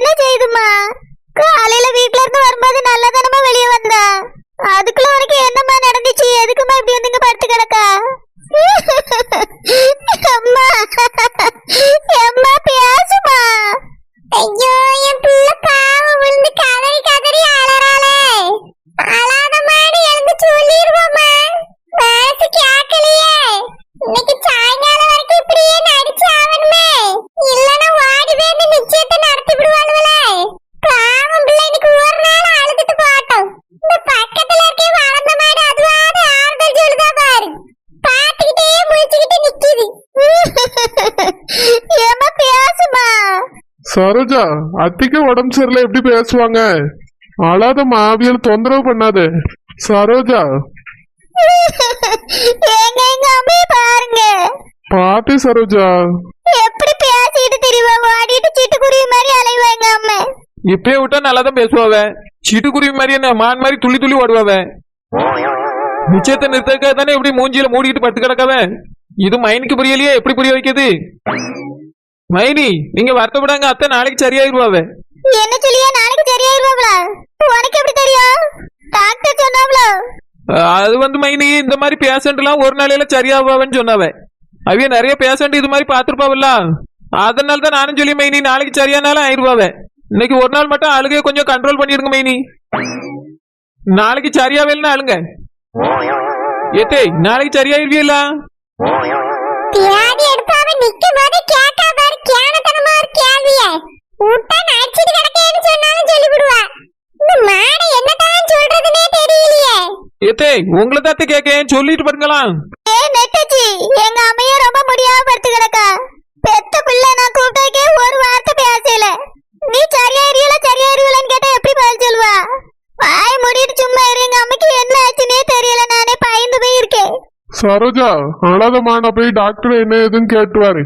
என்னம்மா ஆச்சு என்ன செய்துமா காலையில வீட்ல இருந்து வரும்போது நல்லா தானமா வெளியே வந்தா அதுக்குள்ள உனக்கு என்னம்மா நடந்துச்சு எதுக்குமா இப்படி வந்து இங்க படுத்து கிடக்கா அம்மா அம்மா பேசுமா ஐயோ என் பிள்ளை பாவம் விழுந்து கதறி கதறி அலறாளே அழாத மாடு எழுந்து சொல்லிருவோமா மனசு கேட்கலையே இன்னைக்கு சாயங்காலம் வரைக்கும் இப்படியே நடிச்சு ஆகணுமே இல்லனா ஓடி வந்து நிச்சயத்தை நடத்தி விடுவாளுவலே பாவம் பிள்ளை இன்னைக்கு ஒரு நாள் அழுதுட்டு போட்டோம் இந்த பக்கத்துல இருக்கே வளர்ந்த மாடு அதுவாது ஆறுதல் சொல்லுதா பாரு பாத்துக்கிட்டே முழிச்சுக்கிட்டு நிக்குது ஏமா பேசுமா சரோஜா அத்திக்கு உடம்பு சரியில்லை எப்படி பேசுவாங்க? அழாத மாவியல் தொந்தரவு பண்ணாத. சரோஜா. எங்க எங்க அம்மைய பாருங்க. பாத்து சரோஜா. எப்படி பேசிட்டு தெரியுவா ஓடிட்டு சிட்டுக்குருவி மாதிரி அலைவா எங்க அம்மா? இப்பயே விட்டா நல்லா தான் பேசுவாவ. சிட்டுக்குருவி மாதிரி என்ன மான் மாதிரி துள்ளி துள்ளி ஓடுவாவ? நிச்சயத்தை நிறுத்தக்காக தானே இப்படி மூஞ்சியில மூடிட்டு படுத்து கிடக்காவ இது மைனிக்கு புரியலையே எப்படி புரிய வைக்குது மைனி நீங்க வருத்தப்படாங்க அத்தை நாளைக்கு சரியாயிருவாவ. என்ன சொல்லியா? நாளைக்கு சரியாயிருவாங்களா உனக்கு எப்படி தெரியும்? டாக்டர் சொன்னாங்களோ அது வந்து மைனி இந்த மாதிரி பேஷண்ட் எல்லாம் ஒரு நாளையில சரியாவாவன்னு சொன்னாவ. அவிய நிறைய பேஷண்ட் இது மாதிரி பாத்துருப்பாவல்ல அதனால தான் நானும் சொல்லி மைனி நாளைக்கு சரியானாலும் ஆயிருவாவ. இன்னைக்கு ஒரு நாள் மட்டும் அழுகைய கொஞ்சம் கண்ட்ரோல் பண்ணிருங்க மைனி. நாளைக்கு சரியாவேல்னா அழுங்க ஏத்தே நாளைக்கு சரியாயிருவியல்ல? எடுப்பாவ ஏத்தே உங்களை தாத்த கேட்க சொல்லிட்டு பாருங்களாம் ஏ நெட்டச்சி எங்க அம்மைய ரொம்ப முடியாம படுத்து கிடக்கா. பெத்த பிள்ளை நான் கூப்பிட்டதுக்கே ஒரு வார்த்தை பேசல. நீ சரியாயிருவல சரியாயிருவலன்னு கேட்டா எப்படி பதில் சொல்லுவா? வாய் மூடிட்டு சும்மா இரு எங்க அம்மைக்கு என்ன ஆச்சுன்னே தெரியல நானே பயந்து போய் இருக்கேன் சரோஜா அழாதம்மா நான் போய் டாக்டர் என்ன ஏதுன்னு கேட்டுவாரு.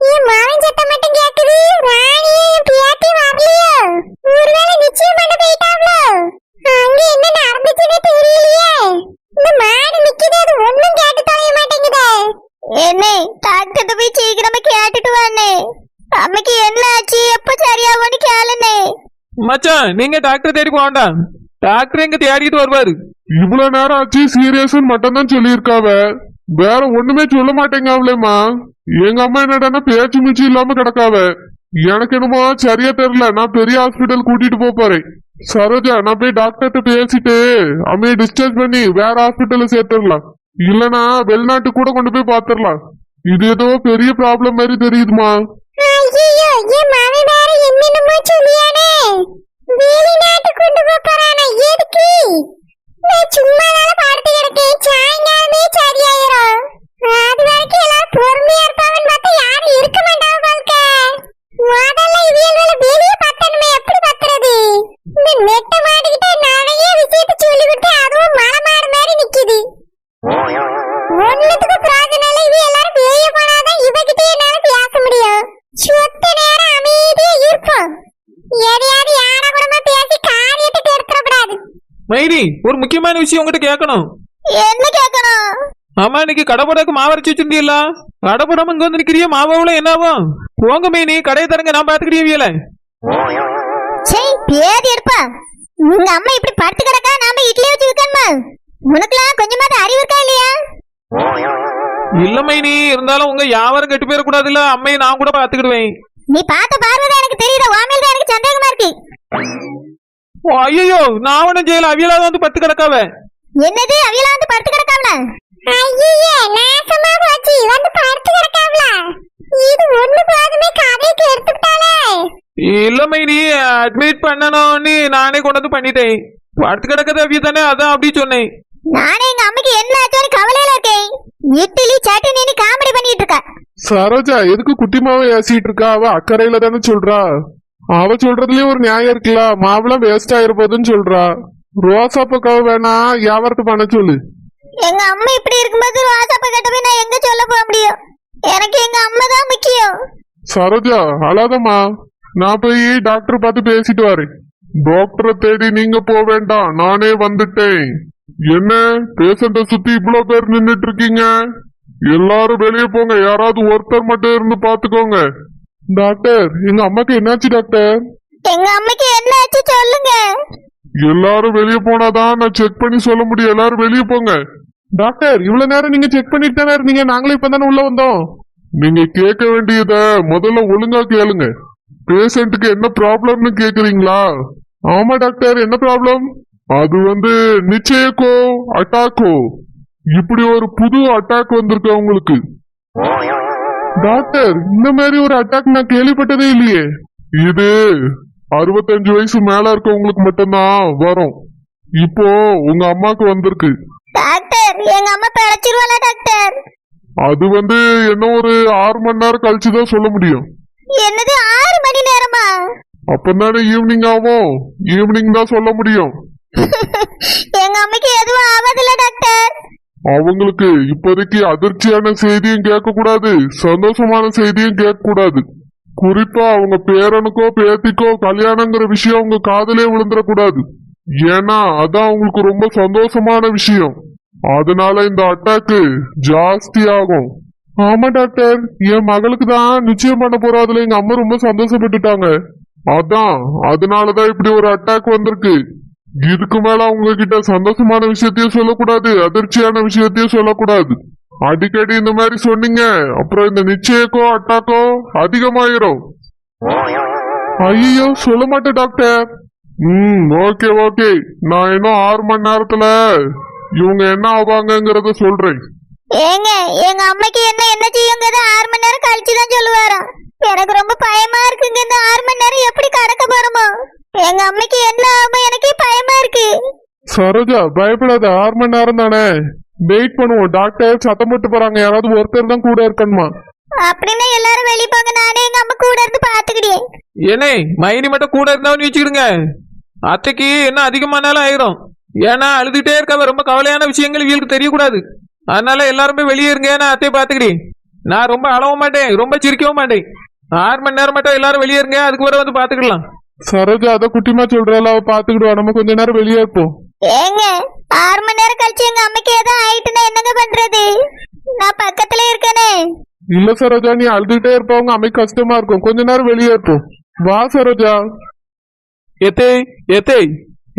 என் மாவன் சத்தம் மட்டும் கேக்குது. ராணி என் பியாத்தி வரலையோ ஒருவேளை நிச்சயம் பண்ண போயிட்டாங்களோ அங்க என்ன நடந்துச்சுன்னு தெரியலையே. இந்த மாடு நிக்குது அது ஒண்ணும் கேட்டு தொலைய மாட்டேங்குதே. என்ன டாக்டர் போய் சீக்கிரமா கேட்டுட்டு வானே அம்மைக்கு என்ன ஆச்சு? எப்ப சரியாகும்னு கேளுனே மச்சான் நீங்க டாக்டர் தேடி போக வேண்டாம். டாக்டர் எங்க தேடிட்டு வருவாரு. இவ்வளவு நேரம் ஆச்சு சீரியஸ் மட்டும் தான் சொல்லியிருக்காவ. வேற ஒண்ணுமே சொல்ல மாட்டேங்காவளேம்மா. எங்க அம்மா என்னடான்னா பேச்சு மூச்சு இல்லாம கிடக்காவ. எனக்கு என்னமோ சரியா தெரியல. நான் பெரிய ஹாஸ்பிட்டல் கூட்டிட்டு போறேன். சரோஜா நான் போய் டாக்டர்கிட்ட பேசிட்டு அம்மையை டிஸ்சார்ஜ் பண்ணி வேற ஹாஸ்பிட்டல்ல சேர்த்துடலாம். இல்லனா வெளிநாட்டு கூட கொண்டு போய் பாத்துடலாம் இது ஏதோ பெரிய ப்ராப்ளம் மாதிரி தெரியுதுமா? சும்மா ஒரு முக்கியமான விஷயம் உங்ககிட்ட கேட்கணும். என்ன கேட்கணும்? ஆமா இன்னைக்கு கடை போடாக்கு மாவு அரைச்சு வச்சிருந்தீல்ல? கடை போடாம இங்க வந்து நிக்கிறிய மாவுல என்னாவும் போங்க மைனி கடையை தரங்க நான் பாத்துக்கிட்டீவியல சே பேதி எடுப்பா. உங்க அம்மா இப்படி படுத்து கிடக்கா நாம இட்லி வச்சு விற்கணுமா? உனக்குலாம் கொஞ்சமாவது அறிவு இருக்கா இல்லையா? இல்ல மைனி இருந்தாலும் உங்க வியாபாரம் கெட்டு போயிடக்கூடாதுல்ல அம்மையை நான் கூட பாத்துக்கிடுவேன் நீ பார்த்த பார்வை எனக்கு தெரியுது உன் தான் எனக்கு சந்தேகமா இருக்கு. ஐயோ நான் ஒண்ணும் செய்யல. அவியலாவது வந்து பத்து கிடக்காவ? என்னது? அவியல வந்து படுத்து கிடக்காவல ஐயே நாசமா போச்சு. வந்து படுத்து கிடக்காவல இது ஒண்ணு போதுமே கதைக்கு எடுத்துட்டாலே இல்ல மைனி அட்மிட் பண்ணணும்னு நானே கொண்டு வந்து பண்ணிட்டேன். படுத்து கிடக்கது அவிய தானே அதான் அப்படி சொன்னேன். நானே எங்க அம்மைக்கு என்ன ஆச்சோன்னு கவலையில இருக்கேன். இட்லி சட்னி காமெடி பண்ணிட்டு இருக்கா. சரோஜா எதுக்கு குட்டி மாவை ஏசிட்டு இருக்கா? அவ அக்கறையில தானே சொல்றா. அவ சொல்றதுலயும் ஒரு நியாயம் இருக்குல்ல? மாவுலாம் வேஸ்ட் ஆயிர போகுதுன்னு சொல்றா. ரோசா பக்காவ வேணா வியாபாரத்தை பண்ண சொல்லு. எங்க அம்மா இப்படி இருக்கும்போது வாட்ஸ்அப்ப கிட்ட போய் நான் எங்க சொல்ல போக முடியும்? எனக்கு எங்க அம்மா தான் முக்கியம். சரோஜா அழாதம்மா. நான் போய் டாக்டர் பார்த்து பேசிட்டு வரேன். டாக்டரை தேடி நீங்க போக வேண்டாம். நானே வந்துட்டேன். என்ன? பேஷண்ட சுத்தி இவ்வளவு பேர் நின்னுட்டு இருக்கீங்க? எல்லாரும் வெளியே போங்க. யாராவது ஒருத்தர் மட்டும் இருந்து பாத்துக்கோங்க டாக்டர் எங்க அம்மாக்கு என்னாச்சு டாக்டர்? எங்க அம்மைக்கு என்ன ஆச்சு சொல்லுங்க. எல்லாரும் வெளியே போனாதான் நான் செக் பண்ணி சொல்ல முடியும். எல்லாரும் வெளியே போங்க. டாக்டர் இவ்வளவு நேரம் நீங்க செக் பண்ணிட்டு தானே இருந்தீங்க? நாங்களும் இப்பதானே உள்ள வந்தோம். நீங்க கேட்க வேண்டியத முதல்ல ஒழுங்கா கேளுங்க. பேஷண்ட்டுக்கு என்ன ப்ராப்ளம்னு கேக்குறீங்களா? ஆமா டாக்டர் என்ன ப்ராப்ளம்? அது வந்து நிச்சயக்கோ அட்டாக்கோ. இப்படி ஒரு புது அட்டாக் வந்திருக்கு உங்களுக்கு டாக்டர் இந்த மாதிரி ஒரு அட்டாக் நான் கேள்விப்பட்டதே இல்லையே. இது அறுபத்தஞ்சு வயசு மேல இருக்கவங்களுக்கு மட்டும்தான் வரும். இப்போ உங்க அம்மாக்கு வந்திருக்கு. டாக்டர் எங்க அம்மா பிழைச்சிருவாளா டாக்டர் அது வந்து என்ன ஒரு ஆறு மணி நேரம் கழிச்சு தான் சொல்ல முடியும். என்னது ஆறு மணி நேரமா? அப்பந்தானே ஈவினிங் ஆகும். ஈவினிங் தான் சொல்ல முடியும். எங்க அம்மைக்கு எதுவும் ஆகாதுல்ல டாக்டர் அவங்களுக்கு இப்போதைக்கு அதிர்ச்சியான செய்தியும் கேட்க கூடாது சந்தோஷமான செய்தியும் கேட்க கூடாது குறிப்பா அவங்க பேரனுக்கோ பேத்திக்கோ கல்யாணங்கிற விஷயம் அவங்க காதலே விழுந்துடக்கூடாது. ஏன்னா அதான் அவங்களுக்கு ரொம்ப சந்தோஷமான விஷயம். அதனால இந்த அட்டாக்கு ஜாஸ்தி ஆகும் ஆமா டாக்டர். என் மகளுக்கு தான் நிச்சயம் பண்ண போறாதுல. எங்க அம்மா ரொம்ப சந்தோஷப்பட்டுட்டாங்க. அதான் அதனாலதான் இப்படி ஒரு அட்டாக் வந்திருக்கு. இதுக்கு மேல அவங்க கிட்ட சந்தோஷமான விஷயத்தையும் சொல்லக்கூடாது அதிர்ச்சியான விஷயத்தையும் சொல்லக்கூடாது. அடிக்கடி இந்த மாதிரி சொன்னீங்க அப்புறம் இந்த நிச்சயக்கோ அட்டாக்கோ அதிகமாயிரும். ஐயோ சொல்ல மாட்டேன் டாக்டர். ம் ஓகே ஓகே. நான் இன்னும் ஆறு மணி நேரத்துல இவங்க என்ன ஆவாங்கங்கறத சொல்றேன். ஏங்க எங்க அம்மைக்கு என்ன என்ன செய்யுங்கிறத ஆறு மணி நேரம் கழிச்சு தான் சொல்லுவாராம். எனக்கு ரொம்ப பயமா இருக்குங்க இந்த ஆறு மணி நேரம் எப்படி கடக்க போறோமோ. எங்க அம்மைக்கு என்ன ஆகுமோ எனக்கே பயமா இருக்கு. சரோஜா பயப்படாத ஆறு மணி நேரம் தானே? வெயிட் பண்ணுவோம். டாக்டர் சத்தம் போட்டு போறாங்க. யாராவது ஒருத்தர் தான் கூட இருக்கணுமா? அப்படின்னா எல்லாரும் வெளிய போங்க. நானே எங்க அம்மா கூட இருந்து பாத்துக்கிட்டேன் ஏனே மைனி மட்டும் கூட இருந்தாலும் வச்சுக்கிடுங்க. அத்தைக்கு என்ன அதிகமானாலும் ஆயிரும். ஏன்னா அழுதுகிட்டே இருக்காவ ரொம்ப கவலையான விஷயங்கள் இவங்களுக்கு தெரியக்கூடாது. அதனால எல்லாருமே வெளியே இருங்க. நான் அத்தையை பார்த்துக்கிட்டேன் நான் ரொம்ப அழவும் மாட்டேன். ரொம்ப சிரிக்கவும் மாட்டேன். ஆறு மணி நேரம் மட்டும் எல்லாரும் வெளியே இருங்க. அதுக்கு வர வந்து பார்த்துக்கலாம். சரோஜா அத குட்டிமா சொல்றாள் அவ பாத்துக்கிடுவா. நம்ம கொஞ்ச நேரம் வெளியே இருப்போம். ஏங்க ஆறு மணி நேரம் கழிச்சு எங்க அம்மைக்கு ஏதோ ஆயிட்டுன்னா என்னங்க பண்றது? நான் பக்கத்துல இருக்கேனே. இல்ல சரோஜா நீ அழுதுகிட்டே இருப்பவங்க அமைக்கு கஷ்டமா இருக்கும். கொஞ்ச நேரம் வெளியே இருப்போம். வா சரோஜா. எத்தே எத்தே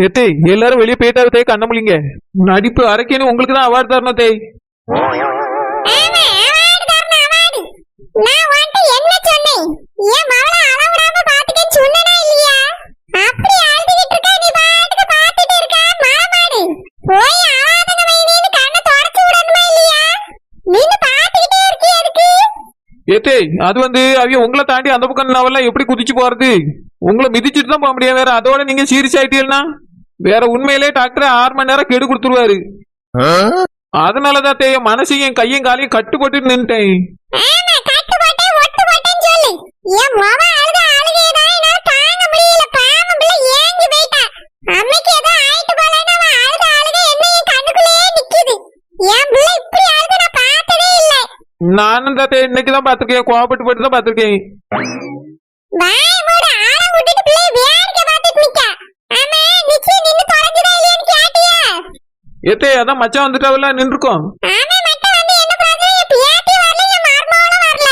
எத்தே எல்லாரும் வெளியே போயிட்டாரு தே கண்ண முடிங்க. நடிப்பு அரைக்கணும் உங்களுக்கு தான் அவார்டு தரணும் தேய். நான் என்ன சொன்னேன்? என் மவளை அழவிடாம பாத்துக்கன்னு சொன்னேனா? ஏத்தே அது வந்து அவிய உங்களை தாண்டி அந்த பக்கம் நாவெல்லாம் எப்படி குதிச்சு போறது? உங்களை மிதிச்சிட்டு தான் போக முடியும் வேற. அதோட நீங்க சீரியஸ் ஆயிட்டீங்கன்னா வேற உண்மையிலே டாக்டர் ஆறு மணி நேரம் கெடு கொடுத்துருவாரு. அதனாலதான் தே என் மனசையும் என் கையும் காலையும் கட்டு போட்டுட்டு நின்ட்டேன் அம்மைக்கு ஏதோ ஆயிட்டு போலன்னு அவ அழுத அழுகை என்ன என் கண்ணுக்குள்ளேயே நிக்குது. என் பிள்ளை இப்படி அழுத நான் பார்த்ததே இல்ல. நானும் தாத்தே இன்னைக்கு தான் பாத்திருக்கேன் கோவப்பட்டு போட்டு தான் பாத்திருக்கேன் வாயை மூடு, ஆளை விட்டுட்டு பிள்ளைய வேடிக்கை பார்த்துட்டு நிக்கா. ஆமா, நிச்சயம் நின்னு தொலைஞ்சுதா இல்லையான்னு கேட்டியா? ஏத்தே அதான் மச்சான் வந்துட்டாவில்ல நின்றுக்கோம் ஆமா, மட்டும் வந்து என்ன பிரயோஜனம்? என் பேத்தி வரல, என் மருமகளும் வரல.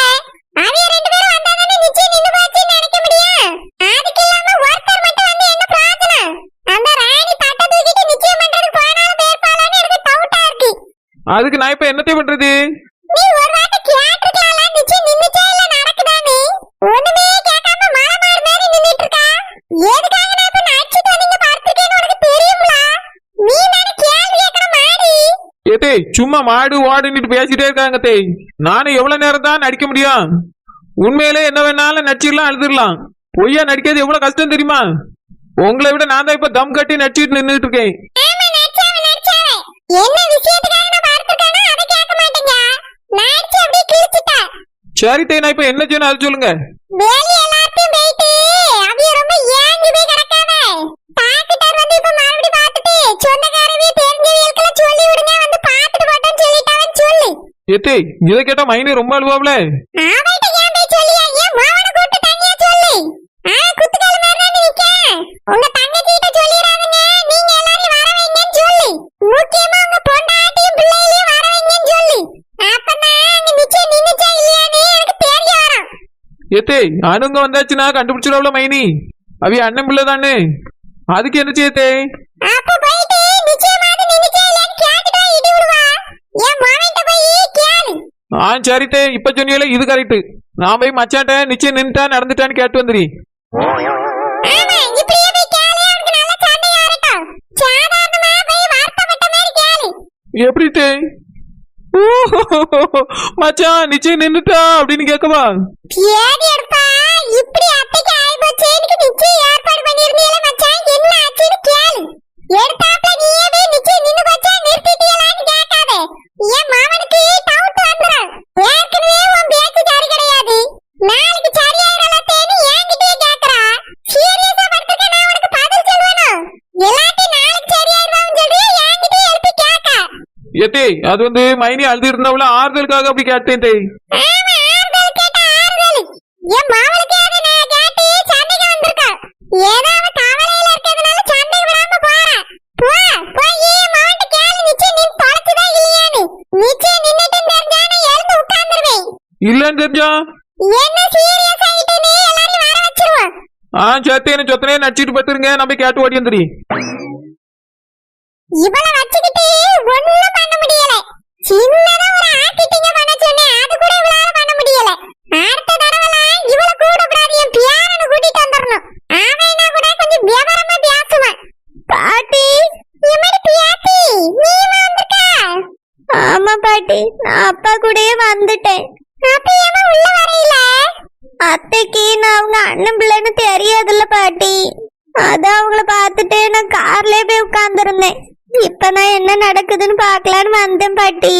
அவிய ரெண்டு பேரும் வந்தாதானே நிச்சயம் நின்னு போச்சுன்னு நினைக்க முடியும். அதுக்கு இல்லாம ஒருத்தர் மட்டும் வந்து என்ன பிரயோஜனம்? அந்த ராணி தட்டை தூக்கிட்டு நிச்சயம் பண்றதுக்கு போனாலும் போயிருப்பாளான்னு எனக்கு டவுட்டா இருக்கு. அதுக்கு நான் இப்ப என்னத்தை பண்றது நீ ஒரு வாட்டி கேட்டிருக்கலாம்ல, நிச்சயம் நின்னுச்சா இல்ல நடக்குதான்னு? ஒண்ணுமே கேட்காம மலை மாடு மாதிரி நின்னுட்டு இருக்கா. எதுக்காக நான் இப்ப நடிச்சிட்டு வந்து இங்க படுத்திருக்கேன்னு உனக்கு தெரியும்ல? நீ தானே கேள்வி கேட்கிற மாடி. ஏத்தே சும்மா மாடு வாடுன்னுட்டு பேசிட்டே இருக்காங்க தேய் நானும் எவ்வளவு நேரம் தான் நடிக்க முடியும்? உண்மையிலே என்ன வேணாலும் நடிச்சிடலாம் அழுதுடலாம். பொய்யா நடிக்கிறது எவ்வளவு கஷ்டம் தெரியுமா? உங்களை விட நான் தான் இப்ப தம் கட்டி நடிச்சிட்டு நின்றுட்டு இருக்கேன் ஆமா, நடிச்சாவ, நடிச்சாவ. என்ன விஷயத்துக்காக நான் படுத்திருக்கேனோ அதை கேட்க மாட்டீங்க. நடிச்சு அப்படியே கிழிச்சிட்ட. சரி தேய் நான் இப்ப என்ன செய்யணும் அது சொல்லுங்க வேலி எல்லாத்தையும் போயிட்டு, அவிய ரொம்ப ஏங்கி போய் கிடக்காவ. டாக்டர் வந்து இப்ப மறுபடியும் பார்த்துட்டு, சொந்தக்காரவிய தெரிஞ்சவியலுக்கெல்லாம் சொல்லி விடுங்க, வந்து பார்த்துட்டு போட்டோன்னு சொல்லிட்டாவன்னு சொல்லு. ஏத்தே இதை கேட்டா மைனி ரொம்ப அழுவாப்ல அவள்கிட்ட ஏன் போய் சொல்லியா? என் மாவனை கூப்பிட்டு தனியா சொல்லு. அவன் குத்துக்கால் மாதிரி தானே நிக்கான். உங்க தங்கச்சிகிட்ட சொல்லிடாதீங்க, நீங்க எல்லாரையும் வர வைங்கன்னு சொல்லு. முக்கியமா ஏத்தே அனுங்க வந்தாச்சுன்னா கண்டுபிடிச்சிடல மைனி. அவி அண்ணன் பிள்ளை தானே. அதுக்கு என்ன கேளு. ஆ சரித்தே இப்ப சொன்னீங்களே இது கரெக்ட் நான் போய் மச்சாட்ட நிச்சயம் நின்றுட்டா நடந்துட்டான்னு கேட்டு வந்துரி. ஆமா மச்சான் நிச்சயம் நின்றுட்டா அப்படின்னு கேட்கவா பேதி எடுப்பா? இப்படி அத்தைக்கு ஆயிப்போச்சு நிச்சயம் ஏற்பாடு பண்ணிருந்தீல மச்சான். என்ன ஆச்சுன்னு கேளு நீயே போய் நிச்சயம் நின்னு போச்சா நிறுத்திட்டீங்களான்னு கேட்காத என் மாமனுக்கு டவுட் வந்துடும் ஏற்கனவே உன் பேச்சு சரி கிடையாது நாளைக்கு சரியாயிரலத்தேன்னு என்கிட்டயே கேக்குறா சீரியஸா படுத்துக்க நான் உனக்கு பதில் சொல்லுவேனும் எல்லாத்தையும் நாளைக்கு சரியாயிருவான்னு சொல்றியா என்கிட்டயே எழுப்பி கேட்க ஏத்தே அது வந்து மைனி அழுது இருந்தாவில ஆறுதலுக்காக அப்படி கேட்டேன் தே ஆமா, ஆறுதல் கேட்டா ஆறுதல். என் மாமனுக்கு அதை நான் கேட்டு சண்டைக்கு வந்திருக்கேன். ஏதோ அவன் கவலையில இருக்கிறதுனால சண்டை விடாம போறான். போ, போய் என் மாமன்ட்ட கேளு, நிச்சயம் நீ பொழைச்சுதா இல்லையான்னு. நிச்சயம் நின்னுட்டுன்னு தெரிஞ்சா நான் எழுந்து உட்கார்ந்துருவேன். இல்லன்னு தெரிஞ்சா. ஆ சேர்த்தேன்னு சொத்தனே நடிச்சிட்டு பத்துருங்க. நம்ம கேட்டு ஓடி வந்துரி இவளை வச்சுக்கிட்டு ஒண்ணும் பண்ண முடியல. சின்னதா ஒரு ஆக்டிங்க பண்ண சொன்னேன். அது கூட இவளால பண்ண முடியல. அடுத்த தடவைலாம் இவளை கூட கூடாது என் பியாரனை கூட்டிட்டு வந்துடணும். அவனா கூட கொஞ்சம் விவரமா பேசுவான். பாட்டி இம்மடி பியாத்தி நீ வந்திருக்க? ஆமா பாட்டி நான் அப்பா கூடயே வந்துட்டேன். அப்ப ஏமா உள்ள வரையில? அத்தைக்கு நான் அவங்க அண்ணன் பிள்ளைன்னு தெரியாதுல்ல பாட்டி. அதான் அவங்கள பார்த்துட்டு நான் கார்லயே போய் உட்கார்ந்துருந்தேன். இப்ப நான் என்ன நடக்குதுன்னு பார்க்கலான்னு வந்தேன் பாட்டி.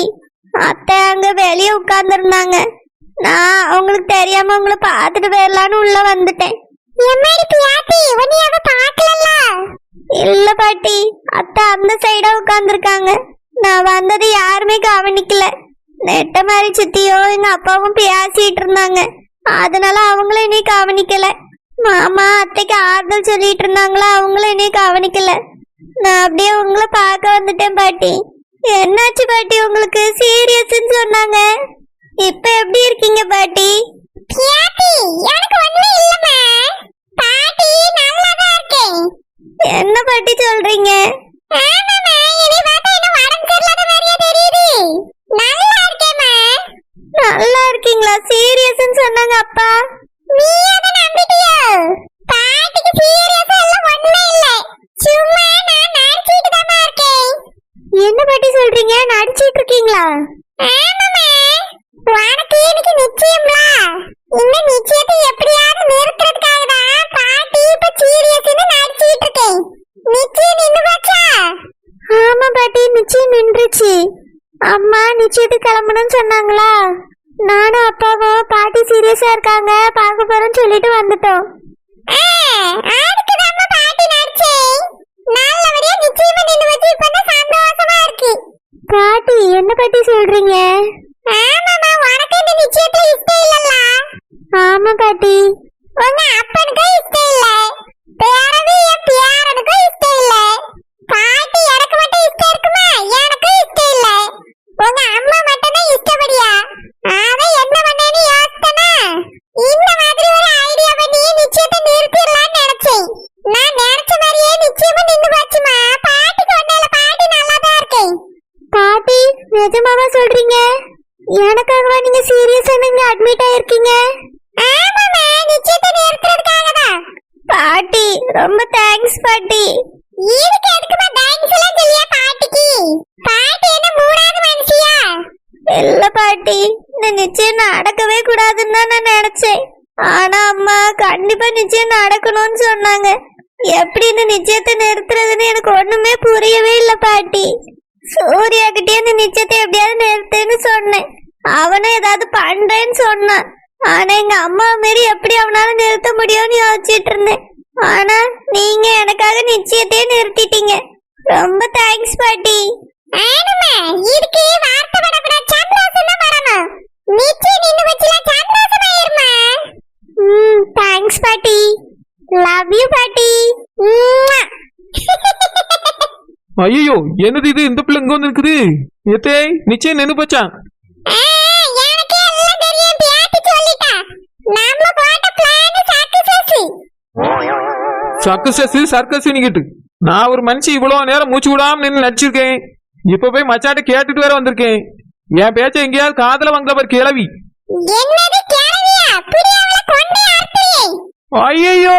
அத்தை அங்க வெளியே உட்கார்ந்துருந்தாங்க. நான் அவங்களுக்கு தெரியாம உங்களை பார்த்துட்டு போயிடலான்னு உள்ள வந்துட்டேன். இல்ல பாட்டி அத்தை அந்த சைடா உட்கார்ந்துருக்காங்க. நான் வந்தது யாருமே கவனிக்கல. நெட்ட மாதிரி சித்தியோ எங்க அப்பாவும் பேசிட்டு இருந்தாங்க. அதனால அவங்களும் இனி கவனிக்கல. மாமா அத்தைக்கு ஆறுதல் சொல்லிட்டு இருந்தாங்களா அவங்களும் இனி கவனிக்கல. நான் அப்படியே உங்களை பார்க்க வந்துட்டேன் பாட்டி. என்னாச்சு பாட்டி? உங்களுக்கு சீரியஸ்னு சொன்னாங்க. இப்ப எப்படி இருக்கீங்க பாட்டி? பாட்டி எனக்கு ஒண்ணும் இல்லம்மா. பாட்டி நல்லா தான் இருக்கேன். என்ன பாட்டி சொல்றீங்க? ஆமாம்மா இனி பார்த்தா என்ன உடம்பு சரியில்லாத மாதிரியே தெரியுது. நல்லா இருக்கேம்மா. நல்லா இருக்கீங்களா? சீரியஸ்னு சொன்னாங்க அப்பா. நீ அத நம்பிட்டியோ? பாட்டிக்கு சீரியஸா எல்லாம் ஒண்ணுமே இல்ல. சும்மா நான் நடிச்சிட்டு தான் இருக்கேன் என்ன பாட்டி சொல்றீங்க? நடிச்சிட்டு இருக்கீங்களா? ஆமாம்மா உனக்கு இன்னைக்கு நிச்சயம்ல. இந்த நிச்சயத்தை எப்படியாவது நிறுத்துறதுக்காக தான் பாட்டி இப்ப சீரியஸ்னு நடிச்சிட்டு இருக்கேன். நிச்சயம் நின்னு போச்சா? ஆமா பாட்டி நிச்சயம் நின்றுச்சு. அம்மா நிச்சயத்துக்கு கிளம்பணும்னு சொன்னாங்களா? நானும் அப்பாவும் பாட்டி சீரியஸா இருக்காங்க. பார்க்க போறேன்னு சொல்லிட்டு வந்துட்டோம். பாட்டி நடிச்சேன். நல்லபடியா நிச்சயமா நின்னு வச்சு இப்ப சந்தோஷமா இருக்கு பாட்டி என்ன பாட்டி சொல்றீங்க? ஆமாமா உனக்கு இந்த நிச்சயத்துல இஷ்டம் இல்லல்ல. ஆமா பாட்டி உங்க அப்பனுக்கும் இஷ்டம் இல்ல. பேரவி என் பேரனுக்கும் இஷ்டம் இல்ல. பாட்டி எனக்கு மட்டும் இஷ்டம் இருக்குமா? எனக்கும் இஷ்டம் இல்ல. உங்க அம்மா மட்டும் தான் இஷ்டப்படியா? அவ என்ன பண்ணேன்னு யோசித்தனா இந்த நிஜமாவா சொல்றீங்க? எனக்காகவா நீங்க சீரியஸா நீங்க அட்மிட் ஆயிருக்கீங்க? ஆமாமா நிச்சயத்தை நிறுத்துறதுக்காக தான் பாட்டி ரொம்ப தேங்க்ஸ் பாட்டி. இதுக்கு எதுக்குமா தேங்க்ஸ் எல்லாம் சொல்லியா பாட்டிக்கு? பாட்டி என்ன மூணாவது மனுஷியா? இல்ல பாட்டி இந்த நிச்சயம் நடக்கவே கூடாதுன்னு தான் நான் நினைச்சேன். ஆனா அம்மா கண்டிப்பா நிச்சயம் நடக்கணும்னு சொன்னாங்க. எப்படி இந்த நிச்சயத்தை நிறுத்துறதுன்னு எனக்கு ஒண்ணுமே புரியவே இல்ல பாட்டி. சூர்யா கிட்டே இந்த நிச்சயத்தை எப்படியாவது நிறுத்துன்னு சொன்னேன். அவனும் ஏதாவது பண்றேன்னு சொன்னான். ஆனா எங்க அம்மா மாரி எப்படி அவனால நிறுத்த முடியும்னு யோசிச்சிட்டு இருந்தேன். ஆனா நீங்க எனக்காக நிச்சயத்தையே நிறுத்திட்டீங்க. ரொம்ப தேங்க்ஸ் பாட்டி. ஆனமா இதுக்கு வார்த்தை படப்பட சந்தோஷமா நிச்சயம் நின்னு வச்சுல சந்தோஷமா இருமா ம் தேங்க்ஸ் பாட்டி. லவ் யூ பாட்டி. ஐயோ என்னது இது? இந்த பிள்ளை இங்க வந்து இருக்குது எத்தே நிச்சயம் நின்று போச்சான். சர்க்கஸ் சர்க்கஸ் நிக்கிட்டு. நான் ஒரு மனுஷன் இவ்வளவு நேரம் மூச்சு விடாம நின்று நடிச்சிருக்கேன். இப்ப போய் மச்சாட்ட கேட்டுட்டு வேற வந்திருக்கேன். என் பேச்ச எங்கேயாவது காதல வந்த பாரு கிளவி ஐயோ